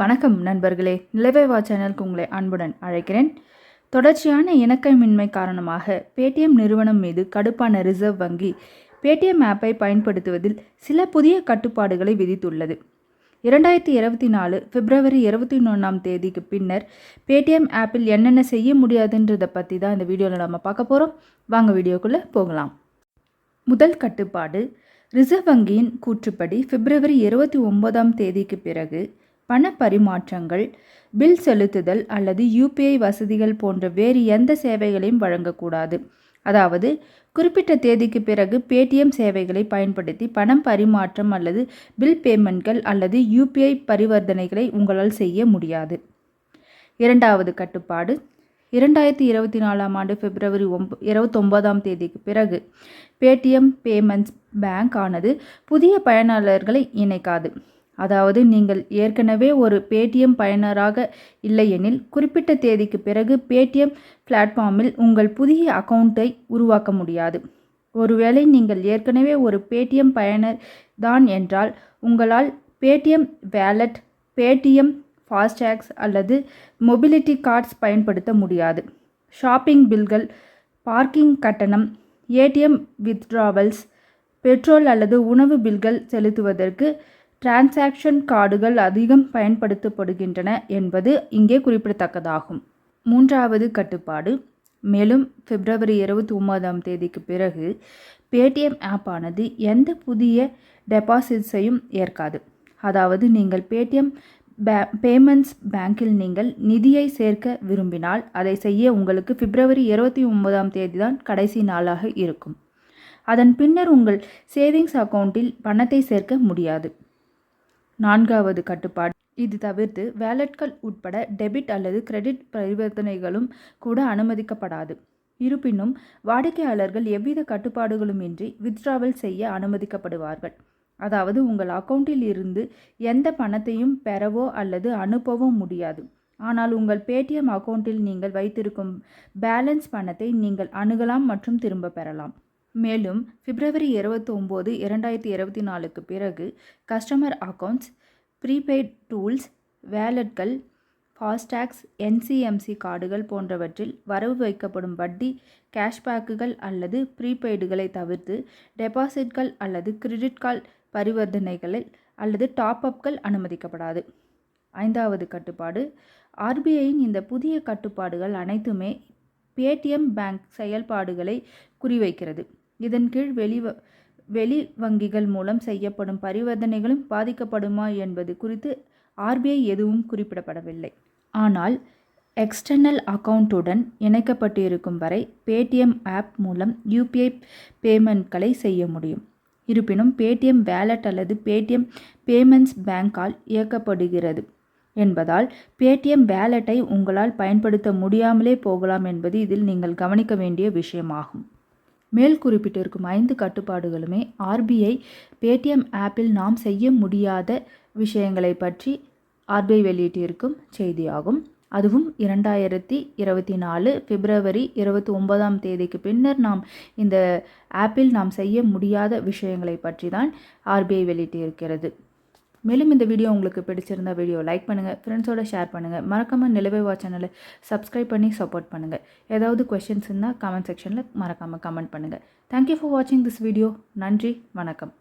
வணக்கம் நண்பர்களே. நிலவேவா சேனலுக்கு உங்களை அன்புடன் அழைக்கிறேன். தொடர்ச்சியான இணக்கமின்மை காரணமாக பேடிஎம் நிறுவனம் மீது கடுப்பான ரிசர்வ் வங்கி பேடிஎம் ஆப்பை பயன்படுத்துவதில் சில புதிய கட்டுப்பாடுகளை விதித்துள்ளது. இரண்டாயிரத்தி இருபத்தி நாலு பிப்ரவரி இருபத்தி ஒன்றாம் தேதிக்கு பின்னர் பேடிஎம் ஆப்பில் என்னென்ன செய்ய முடியாதுன்றதை பற்றி தான் இந்த வீடியோவில் நம்ம பார்க்க போகிறோம் வாங்க வீடியோக்குள்ளே போகலாம். முதல் கட்டுப்பாடு ரிசர்வ் வங்கியின் கூற்றுப்படி பிப்ரவரி இருபத்தி ஒன்பதாம் தேதிக்கு பிறகு பண பரிமாற்றங்கள் பில் செலுத்துதல் அல்லது யூபிஐ வசதிகள் போன்ற வேறு எந்த சேவைகளையும் வழங்கக்கூடாது. அதாவது குறிப்பிட்ட தேதிக்கு பிறகு பேடிஎம் சேவைகளை பயன்படுத்தி பணம் பரிமாற்றம் அல்லது பில் பேமெண்ட்கள் அல்லது யூபிஐ பரிவர்த்தனைகளை உங்களால் செய்ய முடியாது. இரண்டாவது கட்டுப்பாடு. இரண்டாயிரத்தி இருபத்தி நாலாம் ஆண்டு பிப்ரவரி ஒம்ப இருபத்தொம்போதாம் தேதிக்கு பிறகு பேடிஎம் பேமெண்ட்ஸ் பேங்க் ஆனது புதிய பயனாளர்களை இணைக்காது. அதாவது நீங்கள் ஏற்கனவே ஒரு பேடிஎம் பயனராக இல்லையெனில் குறிப்பிட்ட தேதிக்கு பிறகு பேடிஎம் பிளாட்ஃபார்மில் உங்கள் புதிய அக்கௌண்ட்டை உருவாக்க முடியாது. ஒருவேளை நீங்கள் ஏற்கனவே ஒரு பேடிஎம் பயனர் தான் என்றால் உங்களால் பேடிஎம் வேலட் பேடிஎம் ஃபாஸ்டேக்ஸ் அல்லது மொபிலிட்டி கார்ட்ஸ் பயன்படுத்த முடியாது. ஷாப்பிங் பில்கள் பார்க்கிங் கட்டணம் ஏடிஎம் வித்ட்ராவல்ஸ் பெட்ரோல் அல்லது உணவு பில்கள் செலுத்துவதற்கு டிரான்சாக்ஷன் கார்டுகள் அதிகம் பயன்படுத்தப்படுகின்றன என்பது இங்கே குறிப்பிடத்தக்கதாகும். மூன்றாவது கட்டுப்பாடு. மேலும் பிப்ரவரி இருபத்தி ஒன்பதாம் தேதிக்கு பிறகு பேடிஎம் ஆப் ஆனது எந்த புதிய டெபாசிட்ஸையும் ஏற்காது. அதாவது நீங்கள் பேடிஎம் பே பேமெண்ட்ஸ் பேங்கில் நீங்கள் நிதியை சேர்க்க விரும்பினால் அதை செய்ய உங்களுக்கு பிப்ரவரி இருபத்தி ஒன்பதாம் தேதி தான் கடைசி நாளாக இருக்கும். அதன் பின்னர் உங்கள் சேவிங்ஸ் அக்கௌண்ட்டில் பணத்தை சேர்க்க முடியாது. நான்காவது கட்டுப்பாடு. இது தவிர்த்து வேலட்கள் உட்பட டெபிட் அல்லது கிரெடிட் பரிவர்த்தனைகளும் கூட அனுமதிக்கப்படாது. இருப்பினும் வாடிக்கையாளர்கள் எவ்வித கட்டுப்பாடுகளுமின்றி வித்ட்ராவல் செய்ய அனுமதிக்கப்படுவார்கள். அதாவது உங்கள் அக்கௌண்ட்டில் இருந்து எந்த பணத்தையும் பெறவோ அல்லது அனுப்பவோ முடியாது. ஆனால் உங்கள் பேடிஎம் அக்கௌண்ட்டில் நீங்கள் வைத்திருக்கும் பேலன்ஸ் பணத்தை நீங்கள் அணுகலாம் மற்றும் திரும்ப பெறலாம். மேலும் பிப்ரவரி இருபத்தி இரண்டாயிரத்தி இருபத்தி நாலுக்கு பிறகு கஸ்டமர் அக்கௌண்ட்ஸ் ப்ரீபெய்ட் டூல்ஸ் வேலட்கள் ஃபாஸ்டாக்ஸ் என்சிஎம்சி கார்டுகள் போன்றவற்றில் வரவு வைக்கப்படும் வட்டி கேஷ்பேக்குகள் அல்லது ப்ரீபெய்டுகளை தவிர்த்து டெபாசிட்கள் அல்லது கிரெடிட் கார்டு பரிவர்த்தனைகளில் அல்லது டாப் அப்கள் அனுமதிக்கப்படாது. ஐந்தாவது கட்டுப்பாடு ஆர்பிஐயின் இந்த புதிய கட்டுப்பாடுகள் அனைத்துமே பேடிஎம் பேங்க் செயல்பாடுகளை குறிவைக்கிறது. இதன் கீழ் வெளி வெளி வங்கிகள் மூலம் செய்யப்படும் பரிவர்த்தனைகளும் பாதிக்கப்படுமா என்பது குறித்து ஆர்பிஐ எதுவும் குறிப்பிடப்படவில்லை. ஆனால் எக்ஸ்டர்னல் அக்கவுண்ட்டுடன் இணைக்கப்பட்டிருக்கும் வரை பேடிஎம் ஆப் மூலம் யூபிஐ பேமெண்ட்களை செய்ய முடியும். இருப்பினும் பேடிஎம் வேலட் அல்லது பேடிஎம் பேமெண்ட்ஸ் பேங்கால் இயக்கப்படுகிறது என்பதால் பேடிஎம் வேலட்டை உங்களால் பயன்படுத்த முடியாமலே போகலாம் என்பது இதில் நீங்கள் கவனிக்க வேண்டிய விஷயமாகும். மேல் குறிப்பிட்டிருக்கும் ஐந்து கட்டுப்பாடுகளுமே ஆர்பிஐ பேடிஎம் ஆப்பில் நாம் செய்ய முடியாத விஷயங்களை பற்றி ஆர்பிஐ வெளியிட்டிருக்கும் செய்தியாகும். அதுவும் இரண்டாயிரத்தி இருபத்தி நாலு பிப்ரவரி இருபத்தி ஒன்பதாம் தேதிக்கு பின்னர் நாம் இந்த ஆப்பில் நாம் செய்ய முடியாத விஷயங்களை பற்றி தான் ஆர்பிஐ வெளியிட்டிருக்கிறது. மேலும் இந்த வீடியோ உங்களுக்கு பிடிச்சிருந்தா வீடியோ லைக் பண்ணுங்கள் ஃப்ரெண்ட்ஸோட ஷேர் பண்ணுங்கள் மறக்காமல் நிலவை வா சேனலை சப்ஸ்கிரைப் பண்ணி சப்போர்ட் பண்ணுங்கள் ஏதாவது கொஷின்ஸ் இருந்தால் கமெண்ட் செக்ஷனில் மறக்காமல் கமெண்ட் பண்ணுங்கள் தேங்க்யூ ஃபார் வாட்சிங் திஸ் வீடியோ நன்றி வணக்கம்.